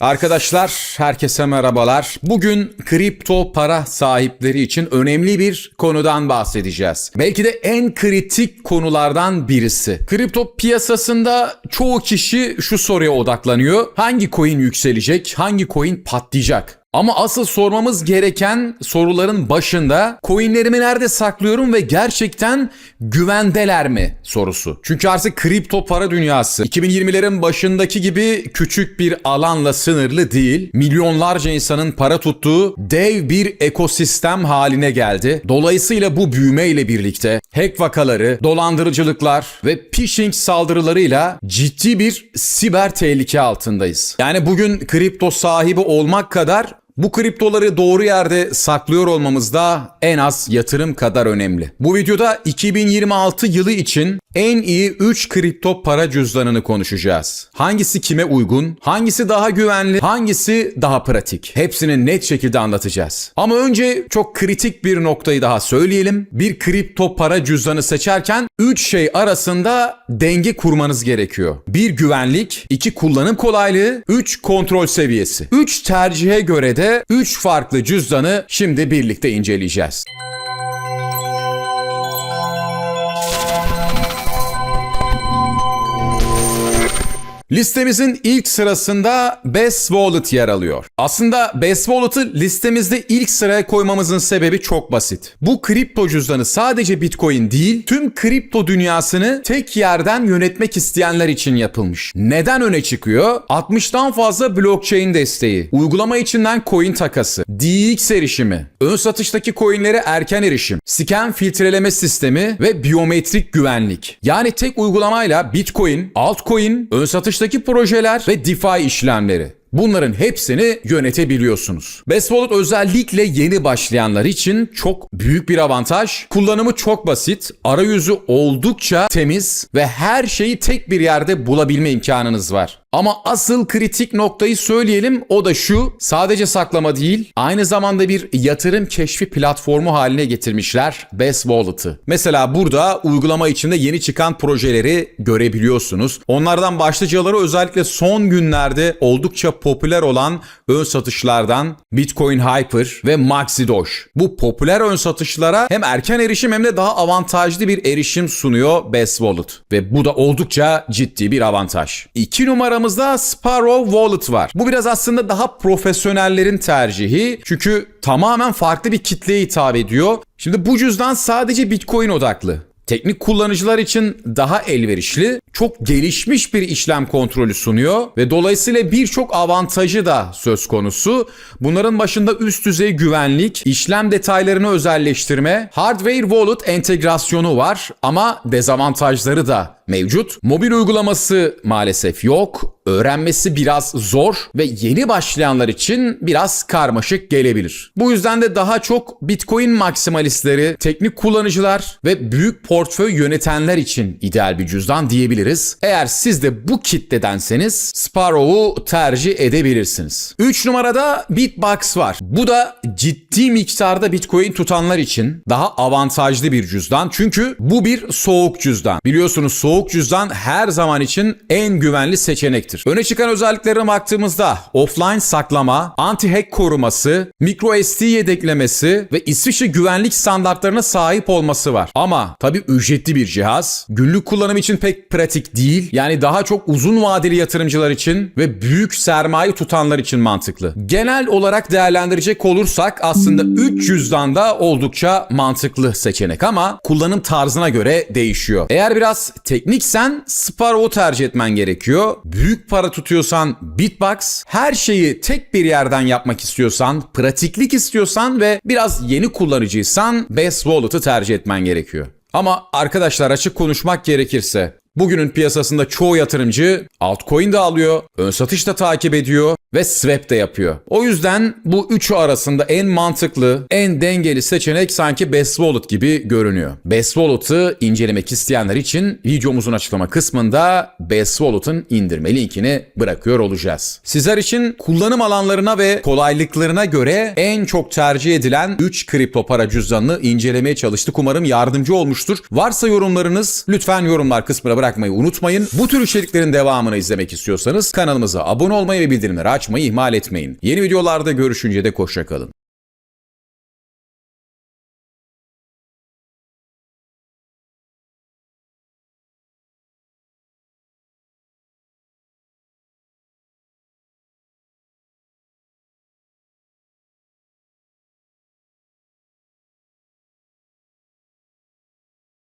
Arkadaşlar herkese merhabalar. Bugün kripto para sahipleri için önemli bir konudan bahsedeceğiz. Belki de en kritik konulardan birisi. Kripto piyasasında çoğu kişi şu soruya odaklanıyor. Hangi coin yükselecek? Hangi coin patlayacak? Ama asıl sormamız gereken soruların başında coinlerimi nerede saklıyorum ve gerçekten güvendeler mi sorusu. Çünkü artık kripto para dünyası 2020'lerin başındaki gibi küçük bir alanla sınırlı değil. Milyonlarca insanın para tuttuğu dev bir ekosistem haline geldi. Dolayısıyla bu büyüme ile birlikte hack vakaları, dolandırıcılıklar ve phishing saldırılarıyla ciddi bir siber tehlike altındayız. Yani bugün kripto sahibi olmak kadar bu kriptoları doğru yerde saklıyor olmamız da en az yatırım kadar önemli. Bu videoda 2026 yılı için en iyi 3 kripto para cüzdanını konuşacağız. Hangisi kime uygun, hangisi daha güvenli, hangisi daha pratik? Hepsini net şekilde anlatacağız. Ama önce çok kritik bir noktayı daha söyleyelim. Bir kripto para cüzdanı seçerken 3 şey arasında denge kurmanız gerekiyor. Bir güvenlik, iki kullanım kolaylığı, 3 kontrol seviyesi. 3 tercihe göre de 3 farklı cüzdanı şimdi birlikte inceleyeceğiz. Listemizin ilk sırasında Best Wallet yer alıyor. Aslında Best Wallet'ı listemizde ilk sıraya koymamızın sebebi çok basit. Bu kripto cüzdanı sadece Bitcoin değil, tüm kripto dünyasını tek yerden yönetmek isteyenler için yapılmış. Neden öne çıkıyor? 60'tan fazla blockchain desteği, uygulama içinden coin takası, DX erişimi, ön satıştaki coinlere erken erişim, scan filtreleme sistemi ve biyometrik güvenlik. Yani tek uygulamayla Bitcoin, altcoin, ön satıştaki projeler ve DeFi işlemleri. Bunların hepsini yönetebiliyorsunuz. Best Wallet özellikle yeni başlayanlar için çok büyük bir avantaj. Kullanımı çok basit, arayüzü oldukça temiz ve her şeyi tek bir yerde bulabilme imkanınız var. Ama asıl kritik noktayı söyleyelim o da şu. Sadece saklama değil, aynı zamanda bir yatırım keşfi platformu haline getirmişler Best Wallet'ı. Mesela burada uygulama içinde yeni çıkan projeleri görebiliyorsunuz. Onlardan başlıcaları özellikle son günlerde oldukça popüler olan ön satışlardan Bitcoin Hyper ve Maxi Doge. Bu popüler ön satışlara hem erken erişim hem de daha avantajlı bir erişim sunuyor Best Wallet. Ve bu da oldukça ciddi bir avantaj. İki numaramızda Sparrow Wallet var. Bu biraz aslında daha profesyonellerin tercihi. Çünkü tamamen farklı bir kitleye hitap ediyor. Şimdi bu cüzdan sadece Bitcoin odaklı. Teknik kullanıcılar için daha elverişli, çok gelişmiş bir işlem kontrolü sunuyor ve dolayısıyla birçok avantajı da söz konusu. Bunların başında üst düzey güvenlik, işlem detaylarını özelleştirme, hardware wallet entegrasyonu var ama dezavantajları da mevcut. Mobil uygulaması maalesef yok. Öğrenmesi biraz zor ve yeni başlayanlar için biraz karmaşık gelebilir. Bu yüzden de daha çok Bitcoin maksimalistleri, teknik kullanıcılar ve büyük portföy yönetenler için ideal bir cüzdan diyebiliriz. Eğer siz de bu kitledenseniz Sparrow'u tercih edebilirsiniz. 3 numarada Bitbox var. Bu da ciddi miktarda Bitcoin tutanlar için daha avantajlı bir cüzdan. Çünkü bu bir soğuk cüzdan. Biliyorsunuz soğuk cüzdan her zaman için en güvenli seçenektir. Öne çıkan özelliklerine baktığımızda offline saklama, anti-hack koruması, micro SD yedeklemesi ve İsviçre güvenlik standartlarına sahip olması var. Ama tabi ücretli bir cihaz. Günlük kullanım için pek pratik değil. Yani daha çok uzun vadeli yatırımcılar için ve büyük sermaye tutanlar için mantıklı. Genel olarak değerlendirecek olursak aslında 300'dan da oldukça mantıklı seçenek ama kullanım tarzına göre değişiyor. Eğer biraz tekniksen Sparrow'u tercih etmen gerekiyor. Büyük para tutuyorsan Bitbox, her şeyi tek bir yerden yapmak istiyorsan, pratiklik istiyorsan ve biraz yeni kullanıcıysan Best Wallet'ı tercih etmen gerekiyor. Ama arkadaşlar açık konuşmak gerekirse Bugünün piyasasında çoğu yatırımcı altcoin de alıyor, ön satış da takip ediyor ve swap de yapıyor. O yüzden bu üçü arasında en mantıklı, en dengeli seçenek sanki Best Wallet gibi görünüyor. Best Wallet'ı incelemek isteyenler için videomuzun açıklama kısmında Best Wallet'ın indirme linkini bırakıyor olacağız. Sizler için kullanım alanlarına ve kolaylıklarına göre en çok tercih edilen 3 kripto para cüzdanını incelemeye çalıştık. Umarım yardımcı olmuştur. Varsa yorumlarınız lütfen yorumlar kısmına bırakmayı unutmayın. Bu tür içeriklerin devamını izlemek istiyorsanız kanalımıza abone olmayı ve bildirimleri açmayı açmayı ihmal etmeyin. Yeni videolarda görüşünce de hoşça kalın.